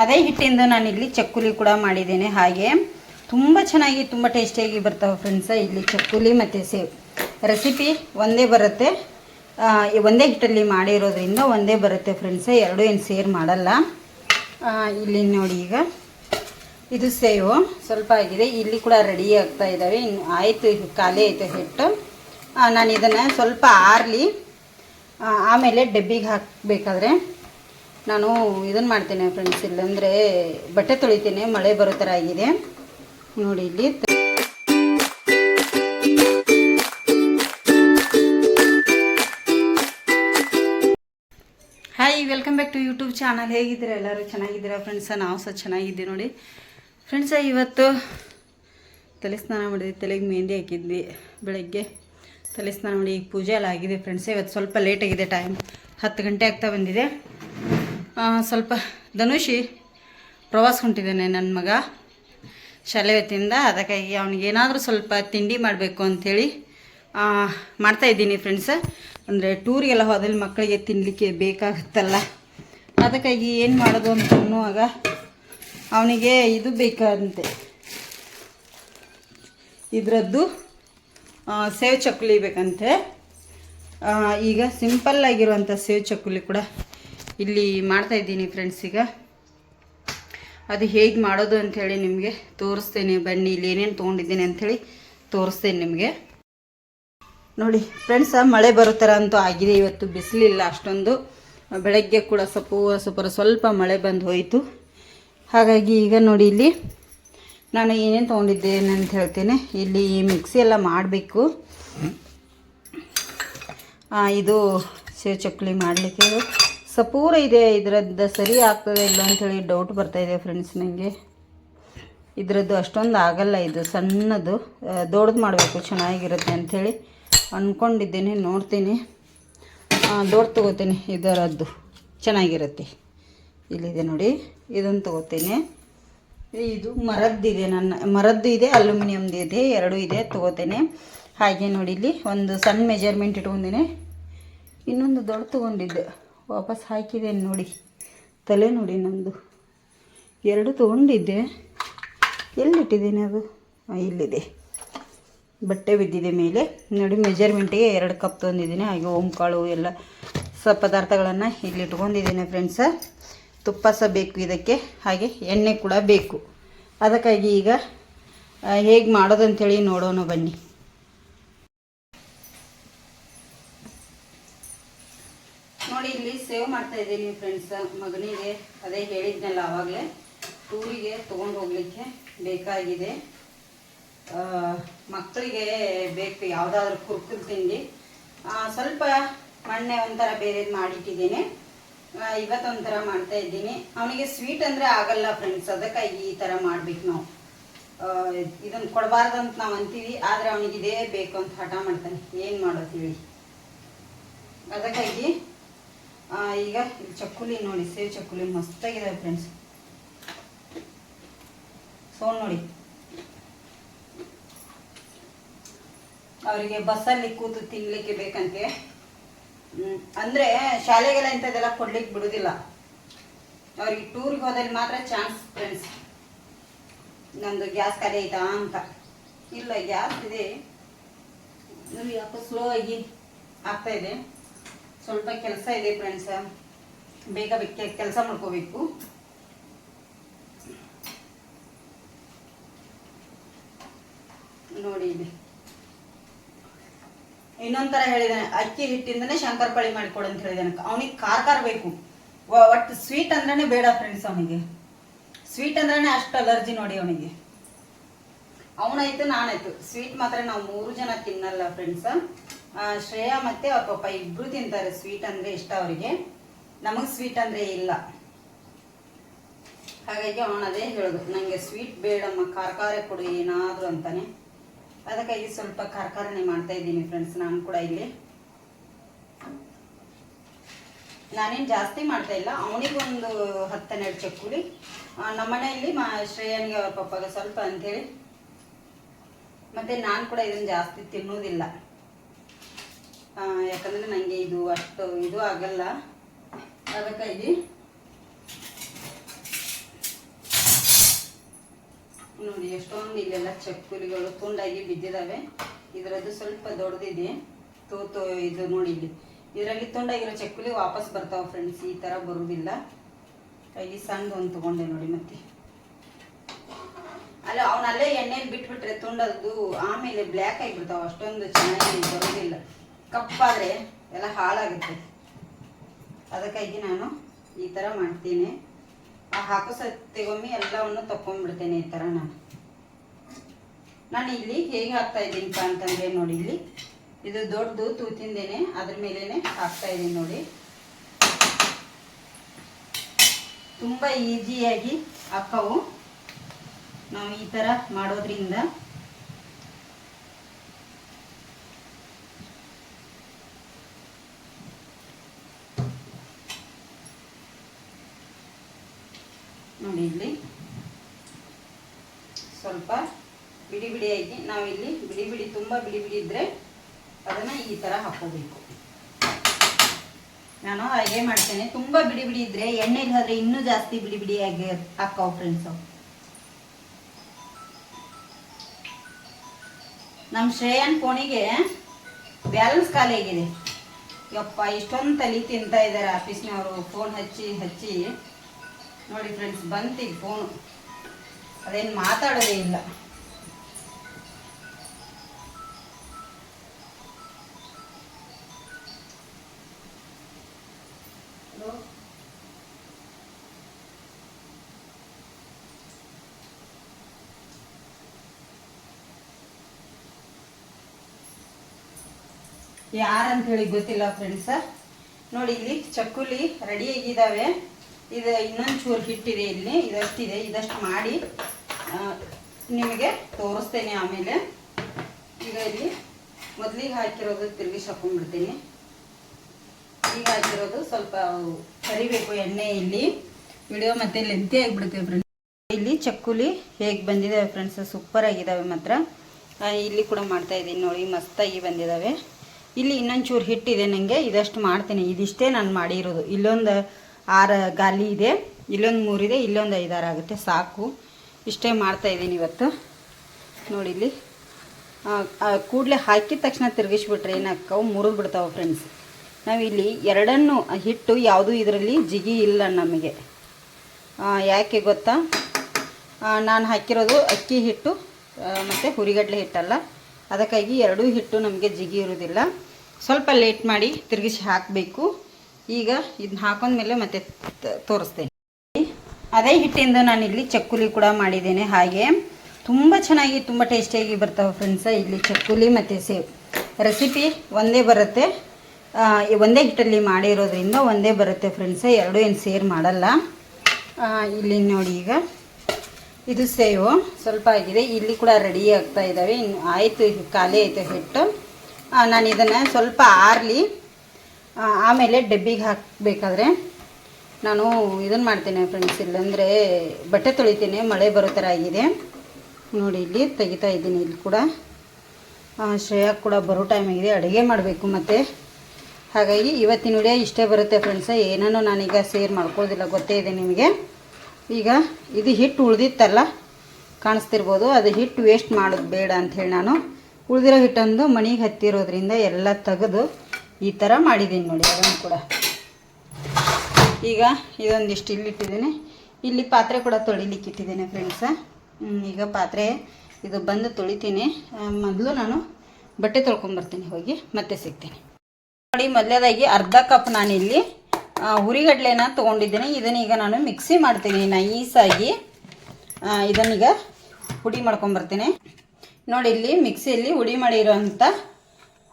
ಅದೇ ಹಿಟ್ಟಿಂದ ನಾನು ಇಲ್ಲಿ ಚಕ್ಕುಲಿ ಕೂಡ ಮಾಡಿದ್ದೇನೆ. ಹಾಗೆ ತುಂಬ ಚೆನ್ನಾಗಿ, ತುಂಬ ಟೇಸ್ಟಿಯಾಗಿ ಬರ್ತಾವೆ ಫ್ರೆಂಡ್ಸ ಇಲ್ಲಿ ಚಕ್ಕುಲಿ ಮತ್ತು ಸೇವ್ ರೆಸಿಪಿ ಒಂದೇ ಬರುತ್ತೆ. ಒಂದೇ ಹಿಟ್ಟಲ್ಲಿ ಮಾಡಿರೋದ್ರಿಂದ ಒಂದೇ ಬರುತ್ತೆ ಫ್ರೆಂಡ್ಸ ಎರಡು ಏನು ಸೇರ್ ಮಾಡಲ್ಲ. ಇಲ್ಲಿ ನೋಡಿ ಈಗ. ಇದು ಸೇವು. ಸ್ವಲ್ಪ ಆಗಿದೆ. ಇಲ್ಲಿ ಕೂಡ ರೆಡಿ ಆಗ್ತಾ ಇದ್ದಾವೆ. ಇನ್ನು ಆಯಿತು, ಖಾಲಿ ಆಯಿತು ಹಿಟ್ಟು. ನಾನು ಇದನ್ನು ಸ್ವಲ್ಪ ಆರಲಿ ಆಮೇಲೆ ಡಬ್ಬಿಗೆ ಹಾಕಬೇಕಾದ್ರೆ. ನಾನು ಇದನ್ನು ಮಾಡ್ತೇನೆ ಫ್ರೆಂಡ್ಸ್ ಇಲ್ಲಾಂದರೆ ಬಟ್ಟೆ ತೊಳಿತೇನೆ, ಮಳೆ ಬರೋ ಥರ ಆಗಿದೆ. ನೋಡಿ ಇಲ್ಲಿ. Hi welcome back to YouTube channel ಹೇಗಿದ್ದೀರಾ ಎಲ್ಲರೂ? ಚೆನ್ನಾಗಿದ್ದೀರಾ ಫ್ರೆಂಡ್ಸ ನಾವು ಸಹ ಚೆನ್ನಾಗಿದ್ದೀವಿ ನೋಡಿ. ಫ್ರೆಂಡ್ಸ ಇವತ್ತು ತಲೆ ಸ್ನಾನ ಮಾಡಿದ್ವಿ ತಲೆಗೆ ಮೆಹಂದಿ ಹಾಕಿದ್ವಿ ಬೆಳಗ್ಗೆ. ತಲೆ ಸ್ನಾನ ಮಾಡಿ ಈಗ ಪೂಜೆ ಎಲ್ಲ ಆಗಿದೆ ಫ್ರೆಂಡ್ಸ್ ಇವತ್ತು ಸ್ವಲ್ಪ ಲೇಟ್ ಆಗಿದೆ ಟೈಮ್ ಹತ್ತು ಗಂಟೆ ಆಗ್ತಾ ಬಂದಿದೆ. ಸ್ವಲ್ಪ ಧನುಷಿ ಪ್ರವಾಸ ಹೊಂಟಿದ್ದಾನೆ ನನ್ನ ಮಗ. ಶಾಲೆ ವತಿಯಿಂದ ಅದಕ್ಕಾಗಿ ಅವನಿಗೇನಾದರೂ ಸ್ವಲ್ಪ ತಿಂಡಿ ಮಾಡಬೇಕು ಅಂಥೇಳಿ ಮಾಡ್ತಾ ಇದ್ದೀನಿ ಫ್ರೆಂಡ್ಸ ಅಂದರೆ ಟೂರಿಗೆಲ್ಲ ಹೋದಲ್ಲಿ ಮಕ್ಕಳಿಗೆ ತಿನ್ನಲಿಕ್ಕೆ ಬೇಕಾಗುತ್ತಲ್ಲ. ಅದಕ್ಕಾಗಿ ಏನು ಮಾಡೋದು ಅಂತ ಅನ್ನುವಾಗ ಅವನಿಗೆ ಇದು ಬೇಕಂತೆ. ಇದರದ್ದು ಸೇವ್ ಚಕ್ಕುಲಿ ಬೇಕಂತೆ. ಈಗ ಸಿಂಪಲ್ ಆಗಿರುವಂಥ ಸೇವ್ ಚಕ್ಕುಲಿ ಕೂಡ ಇಲ್ಲಿ ಮಾಡ್ತಾ ಇದ್ದೀನಿ ಫ್ರೆಂಡ್ಸ್ ಈಗ. ಅದು ಹೇಗೆ ಮಾಡೋದು ಅಂಥೇಳಿ ನಿಮಗೆ ತೋರಿಸ್ತೇನೆ. ಬನ್ನಿ, ಇಲ್ಲಿ ಏನೇನು ತೊಗೊಂಡಿದ್ದೀನಿ ಅಂಥೇಳಿ ತೋರಿಸ್ತೇನೆ ನಿಮಗೆ. ನೋಡಿ ಫ್ರೆಂಡ್ಸ ಮಳೆ ಬರೋ ಥರ ಅಂತೂ ಆಗಿದೆ. ಇವತ್ತು ಬಿಸಿಲಿಲ್ಲ ಅಷ್ಟೊಂದು. ಬೆಳಗ್ಗೆ ಕೂಡ ಸ್ವಲ್ಪ ಸ್ವಲ್ಪ ಸ್ವಲ್ಪ ಮಳೆ ಬಂದು ಹೋಯಿತು. ಹಾಗಾಗಿ ಈಗ ನೋಡಿ ಇಲ್ಲಿ ನಾನು ಏನೇನು ತೊಗೊಂಡಿದ್ದೇನೆ ಅಂತ ಹೇಳ್ತೇನೆ. ಇಲ್ಲಿ ಮಿಕ್ಸಿ ಎಲ್ಲ ಮಾಡಬೇಕು. ಇದು ಸೇವ್ ಚಕ್ಕುಲಿ ಮಾಡಲಿಕ್ಕೆ ಸಪೂರ ಇದೆ, ಇದರದ್ದು ಸರಿ ಆಗ್ತದೆ ಇಲ್ಲ ಅಂಥೇಳಿ ಡೌಟ್ ಬರ್ತಾಯಿದೆ ಫ್ರೆಂಡ್ಸ್ ನನಗೆ ಇದರದ್ದು ಅಷ್ಟೊಂದು ಆಗಲ್ಲ ಇದು, ಸಣ್ಣದು. ದೊಡ್ಡದು ಮಾಡಬೇಕು, ಚೆನ್ನಾಗಿರುತ್ತೆ ಅಂಥೇಳಿ ಅಂದ್ಕೊಂಡಿದ್ದೇನೆ ನೋಡ್ತೀನಿ. ದೊಡ್ಡ ತೊಗೋತೀನಿ, ಇದರದ್ದು. ಚೆನ್ನಾಗಿರುತ್ತೆ. ಇಲ್ಲಿದೆ ನೋಡಿ ಇದನ್ನು ತೊಗೋತೀನಿ. ಇದು ಮರದ್ದಿದೆ ನನ್ನ, ಮರದ್ದು ಇದೆ, ಅಲ್ಯೂಮಿನಿಯಮ್ದು ಇದೆ, ಎರಡೂ ಇದೆ, ತೊಗೋತೇನೆ. ಹಾಗೆ ನೋಡಿ ಇಲ್ಲಿ, ಒಂದು ಸಣ್ಣ ಮೆಜರ್ಮೆಂಟ್ ಇಟ್ಕೊಂಡಿನಿ. ಇನ್ನೊಂದು ದೊಡ್ಡ ತೊಗೊಂಡಿದ್ದೆ. ವಾಪಸ್ ಹಾಕಿದ್ದೇನೆ ನೋಡಿ. ತಲೆ ನೋಡಿ ನಂದು. ಎರಡು ತೊಗೊಂಡಿದ್ದೆ. ಎಲ್ಲಿಟ್ಟಿದ್ದೀನಿ ಅದು? ಇಲ್ಲಿದೆ. ಬಟ್ಟೆ ಬಿದ್ದಿದೆ ಮೇಲೆ. ನೋಡಿ, ಮೆಜರ್ಮೆಂಟಿಗೆ ಎರಡು ಕಪ್ ತೊಗೊಂಡಿದ್ದೀನಿ ಹಾಗೆ ಓಂಕಾಳು ಎಲ್ಲ ಸ ಪದಾರ್ಥಗಳನ್ನು ಇಲ್ಲಿ ಇಟ್ಕೊಂಡಿದ್ದೀನಿ ಫ್ರೆಂಡ್ಸ ತುಪ್ಪ ಸಹ ಬೇಕು ಇದಕ್ಕೆ. ಹಾಗೆ ಎಣ್ಣೆ ಕೂಡ ಬೇಕು. ಅದಕ್ಕಾಗಿ ಈಗ ಹೇಗೆ ಮಾಡೋದಂಥೇಳಿ ನೋಡೋಣ ಬನ್ನಿ ನೋಡಿ ಇಲ್ಲಿ ಸೇವ್ ಮಾಡ್ತಾ ಇದ್ದೀನಿ ಫ್ರೆಂಡ್ಸ್ ಮಗನಿಗೆ ಅದೇ ಹೇಳಿದ್ನಲ್ಲ ಆವಾಗಲೇ ಟೂರಿಗೆ ತೊಗೊಂಡು ಹೋಗ್ಲಿಕ್ಕೆ ಬೇಕಾಗಿದೆ. ಮಕ್ಕಳಿಗೆ ಬೇಕು, ಯಾವುದಾದ್ರೂ ಕುರ್ಕುರು ತಿಂಡಿ. ಸ್ವಲ್ಪ ಮೊನ್ನೆ ಒಂಥರ ಬೇರೆದು ಮಾಡಿಟ್ಟಿದ್ದೀನಿ. ಇವತ್ತೊಂಥರ ಮಾಡ್ತಾ ಇದ್ದೀನಿ. ಅವನಿಗೆ ಸ್ವೀಟ್ ಅಂದರೆ ಆಗಲ್ಲ ಫ್ರೆಂಡ್ಸ್ ಅದಕ್ಕಾಗಿ ಈ ಥರ ಮಾಡ್ಬೇಕು ನಾವು. ಇದನ್ನು ಕೊಡಬಾರ್ದಂತ ನಾವು ಅಂತೀವಿ, ಆದರೆ ಅವನಿಗೆ ಇದೇ ಬೇಕು ಅಂತ ಹಠ ಮಾಡ್ತಾನೆ. ಏನು ಮಾಡೋದು ಹೇಳಿ. ಅದಕ್ಕಾಗಿ ಈಗ ಚಕ್ಕುಲಿ ನೋಡಿ ಸೇವ್ ಚಕ್ಕುಲಿ ಮಸ್ತಾಗಿದೆ ಫ್ರೆಂಡ್ಸ್ ಸೋ ನೋಡಿ. ಅವರಿಗೆ ಬಸ್ಸಲ್ಲಿ ಕೂತು ತಿನ್ಲಿಕ್ಕೆ ಬೇಕಂತೆ. ಅಂದ್ರೆ ಶಾಲೆಗೆಲ್ಲ ಇಂಥದ್ದೆಲ್ಲ ಕೊಡ್ಲಿಕ್ಕೆ ಬಿಡುದಿಲ್ಲ. ಅವ್ರಿಗೆ ಟೂರ್ಗೆ ಹೋದಲ್ಲಿ ಮಾತ್ರ ಚಾನ್ಸ್ ಫ್ರೆಂಡ್ಸ್ ನಂದು ಗ್ಯಾಸ್ ಖಾಲಿ ಆಯ್ತಾ ಅಂತ. ಇಲ್ಲ, ಗ್ಯಾಸ್ ಇದೆ. ಸ್ಲೋ ಆಗಿ ಆಗ್ತಾ ಇದೆ. ಸ್ವಲ್ಪ ಕೆಲಸ ಇದೆ ಫ್ರೆಂಡ್ಸ್ ಬೇಗ ಕೆಲಸ ಮಾಡ್ಕೋಬೇಕು. ನೋಡಿ ಇಲ್ಲಿ. ಇನ್ನೊಂಥರ ಹೇಳಿದಾನೆ, ಅಕ್ಕಿ ಹಿಟ್ಟಿಂದನೇ ಶಂಕರಪಳಿ ಮಾಡಿಕೊಡು ಅಂತ ಹೇಳಿದಾನೆ. ಅವನಿಗೆ ಕಾರ್ ಖಾರ ಬೇಕು. ಒಟ್ಟು ಸ್ವೀಟ್ ಅಂದ್ರೆ ಬೇಡ ಫ್ರೆಂಡ್ಸ್ ಅವನಿಗೆ. ಸ್ವೀಟ್ ಅಂದ್ರೆ ಅಷ್ಟು ಅಲರ್ಜಿ ನೋಡಿ ಅವನಿಗೆ. ಅವನಾಯ್ತು, ನಾನಾಯ್ತು. ಸ್ವೀಟ್ ಮಾತ್ರ ನಾವು ಮೂರು ಜನ ತಿನ್ನಲ್ಲ ಫ್ರೆಂಡ್ಸ್ ಶ್ರೇಯಾ ಮತ್ತೆ ಅವ್ರ ಪಾಪ ಇಬ್ರು ತಿಂತಾರೆ ಸ್ವೀಟ್ ಅಂದ್ರೆ ಇಷ್ಟ ಅವರಿಗೆ. ನಮಗೆ ಸ್ವೀಟ್ ಅಂದ್ರೆ ಇಲ್ಲ. ಹಾಗಾಗಿ ಅವನದೇ ಹೇಳೋದು ನನಗೆ ಸ್ವೀಟ್ ಬೇಡಮ್ಮ ಖಾರ ಕೊಡು, ಏನಾದರೂ ಅಂತಾನೆ. ಅದಕ್ಕಾಗಿ ಸ್ವಲ್ಪ ಕಾರ್ಕಾರನೆ ಮಾಡ್ತಾ ಇದ್ದೀನಿ ಫ್ರೆಂಡ್ಸ್ ನಾನು ಕೂಡ ಇಲ್ಲಿ. ನಾನೇನು ಜಾಸ್ತಿ ಮಾಡ್ತಾ ಇಲ್ಲ ಅವನಿಗೊಂದು ಹತ್ತನ್ನೆರಡು ಚಕ್ಕುಲಿ. ನಮ್ಮನೆಯಲ್ಲಿ ನಮ್ಮ ಮನೆಯಲ್ಲಿ ಮಾ, ಶ್ರೇಯನಿಗೆ ಅವ್ರ ಪಪ್ಪಗೆ ಸ್ವಲ್ಪ ಅಂತೇಳಿ ಮತ್ತೆ ನಾನು ಕೂಡ ಇದನ್ನು ಜಾಸ್ತಿ ತಿನ್ನೋದಿಲ್ಲ. ಯಾಕಂದ್ರೆ ನನಗೆ ಇದು ಅಷ್ಟು ಇದು ಆಗಲ್ಲ. ಅದಕ್ಕಾಗಿ ನೋಡಿ, ಎಷ್ಟೊಂದು ಇಲ್ಲೆಲ್ಲ ಚಕ್ಕುಲಿಗಳು ತುಂಡಾಗಿ ಬಿದ್ದಿದ್ದಾವೆ ಇದರದ್ದು ಸ್ವಲ್ಪ ದೊಡ್ಡದಿದೆ. ತೂತು, ಇದು ನೋಡಿ ಇಲ್ಲಿ. ಇದರಲ್ಲಿ ತುಂಡಾಗಿರೋ ಚಕ್ಕುಲಿ ವಾಪಸ್ ಬರ್ತಾವ ಫ್ರೆಂಡ್ಸ್ ಈ ಥರ ಬರುವುದಿಲ್ಲ ಕೈಗೆ ಸಣ್ಣ ಒಂದು ತಗೊಂಡೆ ನೋಡಿ ಮತ್ತೆ. ಅಲ್ಲ, ಅವನಲ್ಲೇ ಎಣ್ಣೆಲಿ ಬಿಟ್ಬಿಟ್ರೆ ತುಂಡದ್ದು ಆಮೇಲೆ ಬ್ಲ್ಯಾಕ್ ಆಗಿಬಿಡ್ತಾವ. ಅಷ್ಟೊಂದು ಚೆನ್ನಾಗಿ ಬರೋದಿಲ್ಲ. ಕಪ್ಪಾದ್ರೆ ಎಲ್ಲ ಹಾಳಾಗುತ್ತೆ. ಅದಕ್ಕಾಗಿ ನಾನು ಈ ಥರ ಮಾಡ್ತೀನಿ. ಆ ಹಾಕೋ ಸತ್ತಿಗೊಮ್ಮೆ ಎಲ್ಲವನ್ನು ತಕೊಂಡ್ಬಿಡ್ತೇನೆ ಈ ಥರ ನಾನು. ನಾನು ಇಲ್ಲಿ ಹೇಗೆ ಹಾಕ್ತಾ ಇದ್ದೀನಿಪ್ಪ ಅಂತಂದ್ರೆ ನೋಡಿ ಇಲ್ಲಿ. ಇದು ದೊಡ್ಡದು ತೂತಿಂದೇನೆ, ಅದ್ರ ಮೇಲೇ ಹಾಕ್ತಾ ಇದ್ದೀನಿ ನೋಡಿ. ತುಂಬ ಈಸಿಯಾಗಿ ಹಾಕವು ನಾವು ಈ ಥರ ಮಾಡೋದ್ರಿಂದ ನೋಡಿ ಇಲ್ಲಿ ಸ್ವಲ್ಪ ಬಿಡಿ ಬಿಡಿಯಾಗಿ ನಾವು ಇಲ್ಲಿ ಬಿಡಿ ಬಿಡಿ, ತುಂಬ ಬಿಡಿ ಬಿಡಿ ಇದ್ದರೆ ಅದನ್ನು ಈ ಥರ ಹಾಕೋಬೇಕು ನಾನು ಹಾಗೆ ಮಾಡ್ತೇನೆ. ತುಂಬ ಬಿಡಿ ಬಿಡಿ ಇದ್ದರೆ ಎಣ್ಣೆ ಇಲ್ಲಾದರೆ ಇನ್ನೂ ಜಾಸ್ತಿ ಬಿಡಿ ಬಿಡಿಯಾಗಿ ಹಾಕೋ ಫ್ರೆಂಡ್ಸು ನಮ್ಮ ಶ್ರೇಯನ್ ಕೋಣಿಗೆ ಬ್ಯಾಲೆನ್ಸ್ ಖಾಲಿ ಆಗಿದೆ. ಯಪ್ಪ, ಇಷ್ಟೊಂದು ತಲೆ ತಿಂತಾ ಇದ್ದಾರೆ ಆಫೀಸ್ನವರು. ಫೋನ್ ಹಚ್ಚಿ ಹಚ್ಚಿ. ನೋಡಿ ಫ್ರೆಂಡ್ಸ್ ಬಂತಿ ಫೋನು ಅದೇನು ಮಾತಾಡೋದೇ ಇಲ್ಲ. ಯಾರಂತ ಹೇಳಿ ಗೊತ್ತಿಲ್ಲ ಫ್ರೆಂಡ್ಸ ನೋಡಿ ಇಲ್ಲಿ ಚಕ್ಕುಲಿ ರೆಡಿ ಆಗಿದ್ದಾವೆ. ಇದು ಇನ್ನೊಂದು ಚೂರು ಹಿಟ್ಟಿದೆ ಇಲ್ಲಿ, ಇದಷ್ಟಿದೆ, ಇದಷ್ಟು ಮಾಡಿ ನಿಮಗೆ ತೋರಿಸ್ತೇನೆ ಆಮೇಲೆ. ಈಗ ಇಲ್ಲಿ ಮೊದಲಿಗೆ ಹಾಕಿರೋದು ತಿರುಗಿಸಿ ಹಾಕೊಂಡ್ಬಿಡ್ತೀನಿ ಈಗ ಹಾಕಿರೋದು ಸ್ವಲ್ಪ ಕರಿಬೇಕು ಎಣ್ಣೆ ಇಲ್ಲಿ. ವಿಡಿಯೋ ಮತ್ತೆ ಲೆಂತಿ ಆಗಿಬಿಡುತ್ತೆ ಫ್ರೆಂಡ್ಸ್ ಇಲ್ಲಿ ಚಕ್ಕುಲಿ ಹೇಗೆ ಬಂದಿದ್ದಾವೆ ಫ್ರೆಂಡ್ಸ್ ಸೂಪರ್ ಆಗಿದ್ದಾವೆ ಮಾತ್ರ. ಇಲ್ಲಿ ಕೂಡ ಮಾಡ್ತಾ ಇದ್ದೀನಿ ನೋಡಿ, ಮಸ್ತಾಗಿ ಬಂದಿದ್ದಾವೆ ಇಲ್ಲಿ ಇನ್ನೊಂದು ಚೂರು ಹಿಟ್ಟಿದೆ ನನಗೆ ಇದಷ್ಟು ಮಾಡ್ತೀನಿ. ಇದಿಷ್ಟೇ ನಾನು ಮಾಡಿರೋದು. ಇಲ್ಲೊಂದು ಆರು ಗಾಲಿ ಇದೆ. ಇಲ್ಲೊಂದು ಮೂರಿದೆ ಇಲ್ಲೊಂದು ಐದಾರು ಆಗುತ್ತೆ. ಸಾಕು. ಇಷ್ಟೇ ಮಾಡ್ತಾ ಇದ್ದೀನಿ ಇವತ್ತು. ನೋಡಿ ಇಲ್ಲಿ. ಕೂಡಲೇ ಹಾಕಿದ ತಕ್ಷಣ ತಿರುಗಿಸ್ಬಿಟ್ರೆ ಏನಾಕ್ಕವು ಮುರಿದು ಬಿಡ್ತಾವೆ ಫ್ರೆಂಡ್ಸ್ ನಾವಿಲ್ಲಿ ಎರಡನ್ನು ಹಿಟ್ಟು ಯಾವುದೂ ಇದರಲ್ಲಿ ಜಿಗಿ ಇಲ್ಲ ನಮಗೆ. ಯಾಕೆ ಗೊತ್ತಾ? ನಾನು ಹಾಕಿರೋದು ಅಕ್ಕಿ ಹಿಟ್ಟು ಮತ್ತು ಹುರಿಗಡಲೆ ಹಿಟ್ಟಲ್ಲ. ಅದಕ್ಕಾಗಿ ಎರಡೂ ಹಿಟ್ಟು ನಮಗೆ ಜಿಗಿ ಇರೋದಿಲ್ಲ. ಸ್ವಲ್ಪ ಲೇಟ್ ಮಾಡಿ ತಿರುಗಿಸಿ ಹಾಕಬೇಕು. ಈಗ ಇದನ್ನ ಹಾಕೊಂಡ್ಮೇಲೆ ಮತ್ತೆ ತೋರಿಸ್ತೇನೆ. ಅದೇ ಹಿಟ್ಟಿಂದ ನಾನಿಲ್ಲಿ ಚಕ್ಕುಲಿ ಕೂಡ ಮಾಡಿದ್ದೇನೆ. ಹಾಗೆ ತುಂಬ ಚೆನ್ನಾಗಿ, ತುಂಬ ಟೇಸ್ಟಿಯಾಗಿ ಬರ್ತಾವೆ ಫ್ರೆಂಡ್ಸ ಇಲ್ಲಿ ಚಕ್ಕುಲಿ ಮತ್ತು ಸೇವ್ ರೆಸಿಪಿ ಒಂದೇ ಬರುತ್ತೆ. ಒಂದೇ ಹಿಟ್ಟಲ್ಲಿ ಮಾಡಿರೋದ್ರಿಂದ ಒಂದೇ ಬರುತ್ತೆ ಫ್ರೆಂಡ್ಸ ಎರಡೂ ಏನು ಸೇರ್ ಮಾಡಲ್ಲ. ಇಲ್ಲಿ ನೋಡಿ ಈಗ. ಇದು ಸೇವು ಸ್ವಲ್ಪ ಆಗಿದೆ. ಇಲ್ಲಿ ಕೂಡ ರೆಡಿ ಆಗ್ತಾ ಇದ್ದಾವೆ. ಇನ್ನು ಆಯಿತು ಖಾಲಿ ಆಯಿತು ಹಿಟ್ಟು. ನಾನು ಇದನ್ನು ಸ್ವಲ್ಪ ಆರಲಿ ಆಮೇಲೆ ಡಬ್ಬಿಗೆ ಹಾಕಬೇಕಾದ್ರೆ ನಾನು ಇದನ್ನು ಮಾಡ್ತೇನೆ ಫ್ರೆಂಡ್ಸ್ ಇಲ್ಲಾಂದರೆ ಬಟ್ಟೆ ತೊಳಿತೇನೆ, ಮಳೆ ಬರೋ ಥರ ಆಗಿದೆ. ನೋಡಿ, ಇಲ್ಲಿ ತೆಗಿತಾ ಇದ್ದೀನಿ ಇಲ್ಲಿ ಕೂಡ. ಶ್ರೇಯಾ ಕೂಡ ಬರೋ ಟೈಮ್ ಆಗಿದೆ, ಅಡುಗೆ ಮಾಡಬೇಕು ಮತ್ತು. ಹಾಗಾಗಿ ಇವತ್ತಿನ ವಿಡಿಯೋ ಇಷ್ಟೇ ಬರುತ್ತೆ ಫ್ರೆಂಡ್ಸ್ ಏನನ್ನು ನಾನೀಗ ಸೇರ್ ಮಾಡ್ಕೊಳ್ಳೋದಿಲ್ಲ ಗೊತ್ತೇ ಇದೆ ನಿಮಗೆ. ಈಗ ಇದು ಹಿಟ್ಟು ಉಳಿದಿತ್ತಲ್ಲ, ಕಾಣಿಸ್ತಿರ್ಬೋದು. ಅದು ಹಿಟ್ಟು ವೇಸ್ಟ್ ಮಾಡೋದು ಬೇಡ ಅಂಥೇಳಿ ನಾನು. ಉಳಿದಿರೋ ಹಿಟ್ಟೊಂದು ಮಣಿಗೆ ಹತ್ತಿರೋದ್ರಿಂದ ಎಲ್ಲ ತೆಗೆದು ಈ ಥರ ಮಾಡಿದ್ದೀನಿ ನೋಡಿ, ಅದನ್ನು ಕೂಡ. ಈಗ ಇದೊಂದಿಷ್ಟು ಇಲ್ಲಿಟ್ಟಿದ್ದೇನೆ. ಇಲ್ಲಿ ಪಾತ್ರೆ ಕೂಡ ತೊಳಿಲಿಕ್ಕೆ ಇಟ್ಟಿದ್ದೇನೆ ಫ್ರೆಂಡ್ಸ ಈಗ ಪಾತ್ರೆ ಇದು ಬಂದು ತೊಳಿತೀನಿ. ಮೊದಲು ನಾನು ಬಟ್ಟೆ ತೊಳ್ಕೊಂಬರ್ತೀನಿ ಹೋಗಿ, ಮತ್ತೆ ಸಿಗ್ತೀನಿ. ನೋಡಿ, ಮೊದಲೇದಾಗಿ ಅರ್ಧ ಕಪ್ ನಾನು ಇಲ್ಲಿ ಹುರಿಗಡ್ಲೆನ ತೊಗೊಂಡಿದ್ದೀನಿ. ಇದನ್ನೀಗ ನಾನು ಮಿಕ್ಸಿ ಮಾಡ್ತೀನಿ ನೈಸಾಗಿ. ಇದನ್ನೀಗ ಹುಡಿ ಮಾಡ್ಕೊಂಬರ್ತೀನಿ ನೋಡಿ, ಇಲ್ಲಿ ಮಿಕ್ಸಿಯಲ್ಲಿ ಹುಡಿ ಮಾಡಿರೋಂಥ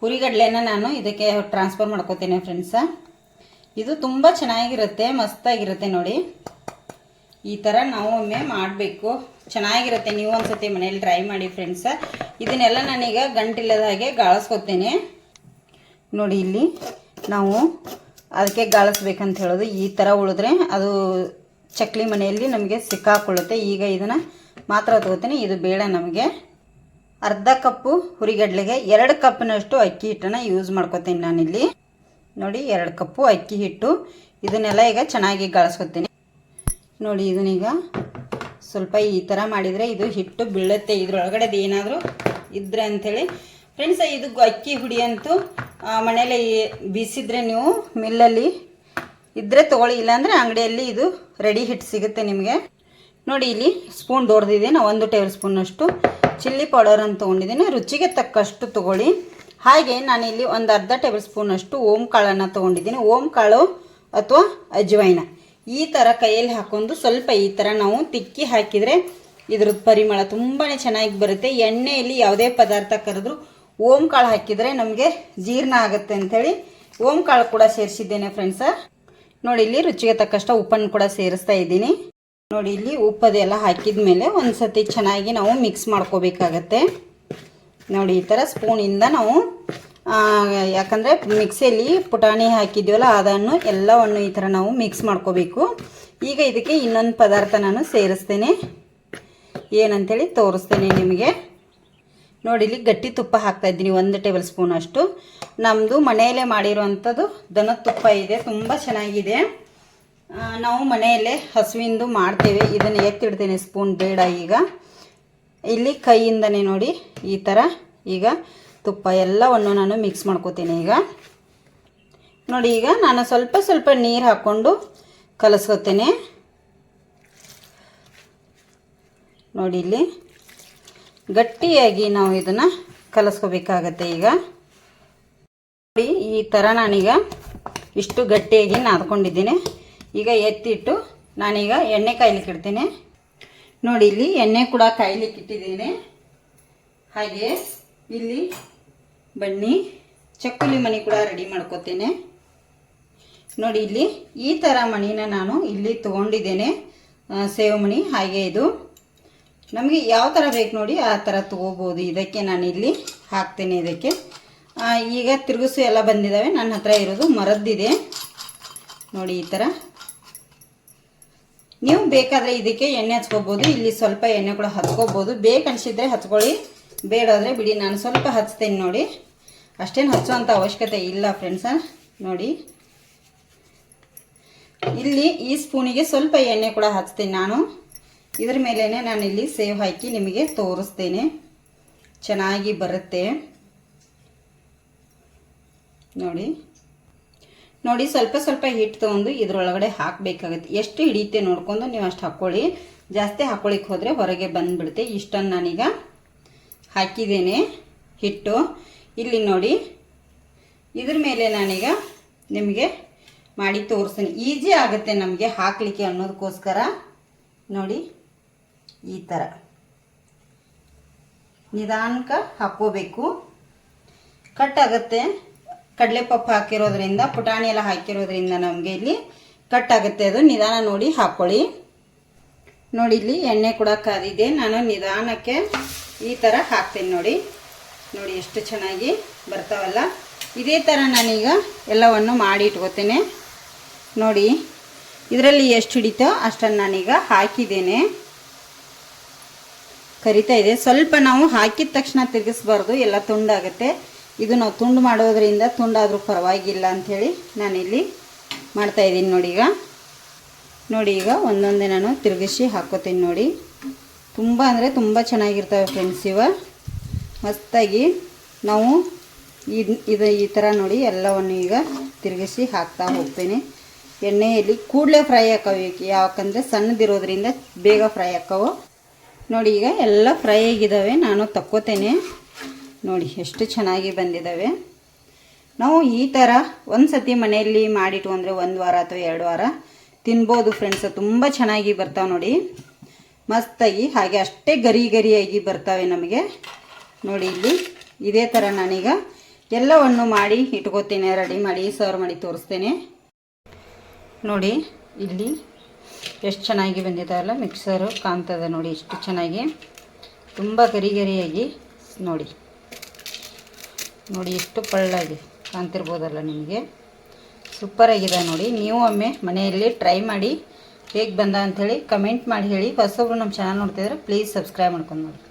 ಹುರಿಗಡ್ಲೆನ ನಾನು ಇದಕ್ಕೆ ಟ್ರಾನ್ಸ್ಫರ್ ಮಾಡ್ಕೋತೀನಿ ಫ್ರೆಂಡ್ಸ ಇದು ತುಂಬ ಚೆನ್ನಾಗಿರುತ್ತೆ, ಮಸ್ತಾಗಿರುತ್ತೆ ನೋಡಿ. ಈ ಥರ ನಾವು ಒಮ್ಮೆ ಮಾಡಬೇಕು. ಚೆನ್ನಾಗಿರುತ್ತೆ, ನೀವು ಒಂದ್ಸತಿ ಮನೇಲಿ ಟ್ರೈ ಮಾಡಿ ಫ್ರೆಂಡ್ಸ ಇದನ್ನೆಲ್ಲ ನಾನೀಗ ಗಂಟಿಲ್ಲದ ಹಾಗೆ ಗಾಳಿಸ್ಕೊತೇನೆ. ನೋಡಿ ಇಲ್ಲಿ ನಾವು ಅದಕ್ಕೆ ಗಾಳಿಸ್ಬೇಕಂತ ಹೇಳೋದು. ಈ ಥರ ಉಳಿದ್ರೆ ಅದು ಚಕ್ಲಿ ಮನೆಯಲ್ಲಿ ನಮಗೆ ಸಿಕ್ಕಾಕೊಳ್ಳುತ್ತೆ. ಈಗ ಇದನ್ನು ಮಾತ್ರ ತಗೋತೀನಿ. ಇದು ಬೇಡ ನಮಗೆ. ಅರ್ಧ ಕಪ್ಪು ಹುರಿಗಡ್ಲೆಗೆ ಎರಡು ಕಪ್ಪಿನಷ್ಟು ಅಕ್ಕಿ ಹಿಟ್ಟನ್ನು ಯೂಸ್ ಮಾಡ್ಕೊತೀನಿ ನಾನಿಲ್ಲಿ. ನೋಡಿ, ಎರಡು ಕಪ್ಪು ಅಕ್ಕಿ ಹಿಟ್ಟು. ಇದನ್ನೆಲ್ಲ ಈಗ ಚೆನ್ನಾಗಿ ಗಾಳಿಸ್ಕೊತೀನಿ. ನೋಡಿ ಇದನ್ನೀಗ ಸ್ವಲ್ಪ ಈ ಥರ ಮಾಡಿದರೆ ಇದು ಹಿಟ್ಟು ಬೀಳುತ್ತೆ. ಇದ್ರೊಳಗಡೆದು ಏನಾದರೂ ಇದ್ರೆ ಅಂಥೇಳಿ. ಫ್ರೆಂಡ್ಸ್ ಇದು ಅಕ್ಕಿ ಹುಡಿ ಅಂತೂ ಮನೇಲಿ ಬೀಸಿದ್ರೆ ನೀವು ಮಿಲ್ಲಲ್ಲಿ ಇದ್ರೆ ತೊಗೊಳ್ಳಿ. ಇಲ್ಲಾಂದರೆ ಅಂಗಡಿಯಲ್ಲಿ ಇದು ರೆಡಿ ಹಿಟ್ಟು ಸಿಗುತ್ತೆ ನಿಮಗೆ. ನೋಡಿ ಇಲ್ಲಿ ಸ್ಪೂನ್ ದೊಡ್ದಿದ್ದೀನಿ ಒಂದು ಟೇಬಲ್ ಸ್ಪೂನಷ್ಟು ಚಿಲ್ಲಿ ಪೌಡರ್ ಅಂತ ತೊಗೊಂಡಿದ್ದೀನಿ. ರುಚಿಗೆ ತಕ್ಕಷ್ಟು ತೊಗೊಳ್ಳಿ. ಹಾಗೆ ನಾನು ಇಲ್ಲಿ ಒಂದು ಅರ್ಧ ಟೇಬಲ್ ಸ್ಪೂನಷ್ಟು ಓಮ್ ಕಾಳನ್ನು ತೊಗೊಂಡಿದ್ದೀನಿ. ಓಮ್ ಕಾಳು ಅಥವಾ ಅಜ್ವೈನ. ಈ ಥರ ಕೈಯಲ್ಲಿ ಹಾಕೊಂಡು ಸ್ವಲ್ಪ ಈ ಥರ ನಾವು ತಿಕ್ಕಿ ಹಾಕಿದರೆ ಇದ್ರದ್ದು ಪರಿಮಳ ತುಂಬಾ ಚೆನ್ನಾಗಿ ಬರುತ್ತೆ. ಎಣ್ಣೆಯಲ್ಲಿ ಯಾವುದೇ ಪದಾರ್ಥ ಕರೆದ್ರು ಓಮ್ ಕಾಳು ಹಾಕಿದರೆ ನಮಗೆ ಜೀರ್ಣ ಆಗುತ್ತೆ ಅಂಥೇಳಿ ಓಮ್ ಕಾಳು ಕೂಡ ಸೇರಿಸಿದ್ದೇನೆ ಫ್ರೆಂಡ್ಸ ನೋಡಿ ಇಲ್ಲಿ ರುಚಿಗೆ ತಕ್ಕಷ್ಟು ಉಪ್ಪನ್ನು ಕೂಡ ಸೇರಿಸ್ತಾ ಇದ್ದೀನಿ. ನೋಡಿ, ಇಲ್ಲಿ ಉಪ್ಪದೆಲ್ಲ ಹಾಕಿದ ಮೇಲೆ ಒಂದು ಸತಿ ಚೆನ್ನಾಗಿ ನಾವು ಮಿಕ್ಸ್ ಮಾಡ್ಕೋಬೇಕಾಗತ್ತೆ. ನೋಡಿ, ಈ ಥರ ಸ್ಪೂನಿಂದ ನಾವು ಯಾಕಂದರೆ ಮಿಕ್ಸಿಯಲ್ಲಿ ಪುಟಾಣಿ ಹಾಕಿದ್ದೀವಲ್ಲ ಅದನ್ನು ಎಲ್ಲವನ್ನು ಈ ಥರ ನಾವು ಮಿಕ್ಸ್ ಮಾಡ್ಕೋಬೇಕು. ಈಗ ಇದಕ್ಕೆ ಇನ್ನೊಂದು ಪದಾರ್ಥ ನಾನು ಸೇರಿಸ್ತೇನೆ. ಏನಂತೇಳಿ ತೋರಿಸ್ತೇನೆ ನಿಮಗೆ. ನೋಡಿ, ಇಲ್ಲಿ ಗಟ್ಟಿ ತುಪ್ಪ ಹಾಕ್ತಾ ಇದ್ದೀನಿ, ಒಂದು ಟೇಬಲ್ ಸ್ಪೂನ್ ಅಷ್ಟು. ನಮ್ಮದು ಮನೆಯಲ್ಲೇ ಮಾಡಿರುವಂಥದ್ದು ದನದ ತುಪ್ಪ ಇದೆ, ತುಂಬ ಚೆನ್ನಾಗಿದೆ. ನಾವು ಮನೆಯಲ್ಲೇ ಹಸುವಿಂದು ಮಾಡ್ತೇವೆ. ಇದನ್ನು ಎತ್ತಿಡ್ತೇನೆ ಸ್ಪೂನ್ ಬೇಡ ಈಗ. ಇಲ್ಲಿ ಕೈಯಿಂದನೇ ನೋಡಿ ಈ ಥರ ಈಗ ತುಪ್ಪ ಎಲ್ಲವನ್ನು ನಾನು ಮಿಕ್ಸ್ ಮಾಡ್ಕೋತೀನಿ ಈಗ. ನೋಡಿ ಈಗ ನಾನು ಸ್ವಲ್ಪ ಸ್ವಲ್ಪ ನೀರು ಹಾಕ್ಕೊಂಡು ಕಲಸ್ಕೊತೇನೆ. ನೋಡಿ ಇಲ್ಲಿ ಗಟ್ಟಿಯಾಗಿ ನಾವು ಇದನ್ನು ಕಲಸ್ಕೋಬೇಕಾಗತ್ತೆ ಈಗ. ನೋಡಿ ಈ ಥರ ನಾನೀಗ ಇಷ್ಟು ಗಟ್ಟಿಯಾಗಿ ನಾದ್ಕೊಂಡಿದ್ದೀನಿ. ಈಗ ಎತ್ತಿಟ್ಟು ನಾನೀಗ ಎಣ್ಣೆ ಕಾಯ್ಲಿಕ್ಕೆ ಇಡ್ತೀನಿ. ನೋಡಿ, ಇಲ್ಲಿ ಎಣ್ಣೆ ಕೂಡ ಕಾಯ್ಲಿಕ್ಕೆ ಇಟ್ಟಿದ್ದೀನಿ. ಹಾಗೆ ಇಲ್ಲಿ ಬನ್ನಿ, ಚಕ್ಕುಲಿ ಮಣಿ ಕೂಡ ರೆಡಿ ಮಾಡ್ಕೋತೇನೆ. ನೋಡಿ, ಇಲ್ಲಿ ಈ ಥರ ಮಣಿನ ನಾನು ಇಲ್ಲಿ ತೊಗೊಂಡಿದ್ದೇನೆ. ಸೇವ್ ಮಣಿ ಹಾಗೆ ಇದು. ನಮಗೆ ಯಾವ ಥರ ಬೇಕು ನೋಡಿ, ಆ ಥರ ತೊಗೋಬೋದು. ಇದಕ್ಕೆ ನಾನು ಇಲ್ಲಿ ಹಾಕ್ತೇನೆ ಇದಕ್ಕೆ. ಈಗ ತಿರುಗಿಸು ಎಲ್ಲ ಬಂದಿದ್ದಾವೆ ನನ್ನ ಹತ್ರ ಇರೋದು ಮರದ್ದಿದೆ. ನೋಡಿ, ಈ ಥರ ನೀವು ಬೇಕಾದರೆ ಇದಕ್ಕೆ ಎಣ್ಣೆ ಹಚ್ಕೋಬೋದು. ಇಲ್ಲಿ ಸ್ವಲ್ಪ ಎಣ್ಣೆ ಕೂಡ ಹಚ್ಕೋಬೋದು ಬೇಕನ್ಸಿದ್ರೆ ಹಚ್ಕೊಳ್ಳಿ. ಬೇಡಾದರೆ ಬಿಡಿ. ನಾನು ಸ್ವಲ್ಪ ಹಚ್ತೇನೆ ನೋಡಿ. ಅಷ್ಟೇನು ಹಚ್ಚುವಂಥ ಅವಶ್ಯಕತೆ ಇಲ್ಲ ಫ್ರೆಂಡ್ಸ ನೋಡಿ. ಇಲ್ಲಿ ಈ ಸ್ಪೂನಿಗೆ ಸ್ವಲ್ಪ ಎಣ್ಣೆ ಕೂಡ ಹಚ್ತೀನಿ ನಾನು. ಇದ್ರ ಮೇಲೇ ನಾನು ಇಲ್ಲಿ ಸೇವ್ ಹಾಕಿ ನಿಮಗೆ ತೋರಿಸ್ತೇನೆ. ಚೆನ್ನಾಗಿ ಬರುತ್ತೆ. ನೋಡಿ. ನೋಡಿ ಸ್ವಲ್ಪ ಸ್ವಲ್ಪ ಹಿಟ್ಟು ತೊಗೊಂಡು ಇದ್ರೊಳಗಡೆ ಹಾಕಬೇಕಾಗುತ್ತೆ. ಎಷ್ಟು ಹಿಡಿಯುತ್ತೆ ನೋಡ್ಕೊಂಡು ನೀವು ಅಷ್ಟು ಹಾಕ್ಕೊಳ್ಳಿ. ಜಾಸ್ತಿ ಹಾಕ್ಕೊಳ್ಳಿಕ್ಕೆ ಹೋದರೆ ಹೊರಗೆ ಬಂದುಬಿಡುತ್ತೆ. ಇಷ್ಟನ್ನು ನಾನೀಗ ಹಾಕಿದ್ದೇನೆ ಹಿಟ್ಟು. ಇಲ್ಲಿ ನೋಡಿ, ಇದ್ರ ಮೇಲೆ ನಾನೀಗ ನಿಮಗೆ ಮಾಡಿ ತೋರಿಸ್ತೀನಿ. ಈಜಿ ಆಗುತ್ತೆ ನಮಗೆ ಹಾಕಲಿಕ್ಕೆ ಅನ್ನೋದಕ್ಕೋಸ್ಕರ. ನೋಡಿ, ಈ ಥರ ನಿಧಾನಕ ಹಾಕ್ಕೋಬೇಕು. ಕಟ್ ಆಗುತ್ತೆ. ಕಡಲೆಪಪ್ಪು ಹಾಕಿರೋದ್ರಿಂದ, ಪುಟಾಣಿ ಎಲ್ಲ ಹಾಕಿರೋದ್ರಿಂದ ನಮಗೆ ಇಲ್ಲಿ ಕಟ್ ಆಗುತ್ತೆ ಅದು ನಿಧಾನ ನೋಡಿ ಹಾಕ್ಕೊಳ್ಳಿ ನೋಡಿ, ಇಲ್ಲಿ ಎಣ್ಣೆ ಕೂಡ ಕಾದಿದೆ ನಾನು ನಿಧಾನಕ್ಕೆ ಈ ಥರ ಹಾಕ್ತೀನಿ ನೋಡಿ. ನೋಡಿ, ಎಷ್ಟು ಚೆನ್ನಾಗಿ ಬರ್ತಾವಲ್ಲ. ಇದೇ ಥರ ನಾನೀಗ ಎಲ್ಲವನ್ನು ಮಾಡಿ ಇಟ್ಕೋತೇನೆ ನೋಡಿ, ಇದರಲ್ಲಿ ಎಷ್ಟು ಹಿಡಿತೋ ಅಷ್ಟನ್ನು ನಾನೀಗ ಹಾಕಿದ್ದೇನೆ. ಕರಿತಾ ಇದೆ. ಸ್ವಲ್ಪ ನಾವು ಹಾಕಿದ ತಕ್ಷಣ ತಿರುಗಿಸ್ಬಾರ್ದು. ಎಲ್ಲ ತುಂಡಾಗುತ್ತೆ. ಇದು ನಾವು ತುಂಡು ಮಾಡೋದ್ರಿಂದ ತುಂಡಾದರೂ ಪರವಾಗಿಲ್ಲ ಅಂಥೇಳಿ ನಾನಿಲ್ಲಿ ಮಾಡ್ತಾ ಇದ್ದೀನಿ ನೋಡಿ ಈಗ. ನೋಡಿ ಈಗ ಒಂದೊಂದೇ ನಾನು ತಿರುಗಿಸಿ ಹಾಕೋತೀನಿ ನೋಡಿ. ತುಂಬ ಅಂದರೆ ತುಂಬ ಚೆನ್ನಾಗಿರ್ತವೆ ಫ್ರೆಂಡ್ಸ್ ಇವ. ಮಸ್ತಾಗಿ ನಾವು ಇದು ಇದು ಈ ಥರ ನೋಡಿ ಎಲ್ಲವನ್ನು ಈಗ ತಿರುಗಿಸಿ ಹಾಕ್ತಾ ಹೋಗ್ತೀನಿ. ಎಣ್ಣೆಯಲ್ಲಿ ಕೂಡಲೇ ಫ್ರೈ ಹಾಕವು ಯಾಕಂದರೆ ಸಣ್ಣದಿರೋದ್ರಿಂದ ಬೇಗ ಫ್ರೈ ಹಾಕವು. ನೋಡಿ ಈಗ ಎಲ್ಲ ಫ್ರೈ ಆಗಿದ್ದಾವೆ. ನಾನು ತಕ್ಕೋತೇನೆ. ನೋಡಿ, ಎಷ್ಟು ಚೆನ್ನಾಗಿ ಬಂದಿದ್ದಾವೆ ನಾವು ಈ ಥರ ಒಂದು ಸತಿ ಮನೆಯಲ್ಲಿ ಮಾಡಿಟ್ಟು ಅಂದರೆ ಒಂದು ವಾರ ಅಥವಾ ಎರಡು ವಾರ ತಿನ್ಬೋದು ಫ್ರೆಂಡ್ಸ್ ತುಂಬ ಚೆನ್ನಾಗಿ ಬರ್ತಾವೆ ನೋಡಿ. ಮಸ್ತಾಗಿ, ಹಾಗೆ ಅಷ್ಟೇ ಗರಿ ಗರಿಯಾಗಿ ಬರ್ತಾವೆ ನಮಗೆ. ನೋಡಿ ಇಲ್ಲಿ, ಇದೇ ಥರ ನಾನೀಗ ಎಲ್ಲವನ್ನು ಮಾಡಿ ಇಟ್ಕೋತೇನೆ ರೆಡಿ ಮಾಡಿ ಸರ್ವ್ ಮಾಡಿ ತೋರಿಸ್ತೇನೆ. ನೋಡಿ, ಇಲ್ಲಿ ಎಷ್ಟು ಚೆನ್ನಾಗಿ ಬಂದಿದ್ದಾವಲ್ಲ ಮಿಕ್ಸರು ಕಾಣ್ತದೆ ನೋಡಿ ಎಷ್ಟು ಚೆನ್ನಾಗಿ. ತುಂಬ ಗರಿ ಗರಿಯಾಗಿ ನೋಡಿ. ನೋಡಿ, ಎಷ್ಟು ಪಳ್ಳಾಗಿ ಕಾಣ್ತಿರ್ಬೋದಲ್ಲ ನಿಮಗೆ? ಸೂಪರಾಗಿದೆ ನೋಡಿ. ನೀವು ಒಮ್ಮೆ ಮನೆಯಲ್ಲಿ ಟ್ರೈ ಮಾಡಿ, ಹೇಗೆ ಬಂದ ಅಂಥೇಳಿ ಕಮೆಂಟ್ ಮಾಡಿ ಹೇಳಿ. ಹೊಸೊಬ್ರು ನಮ್ಮ ಚಾನಲ್ ನೋಡ್ತಿದ್ರೆ ಪ್ಲೀಸ್ ಸಬ್ಸ್ಕ್ರೈಬ್ ಮಾಡ್ಕೊಂಡು ನೋಡಿ.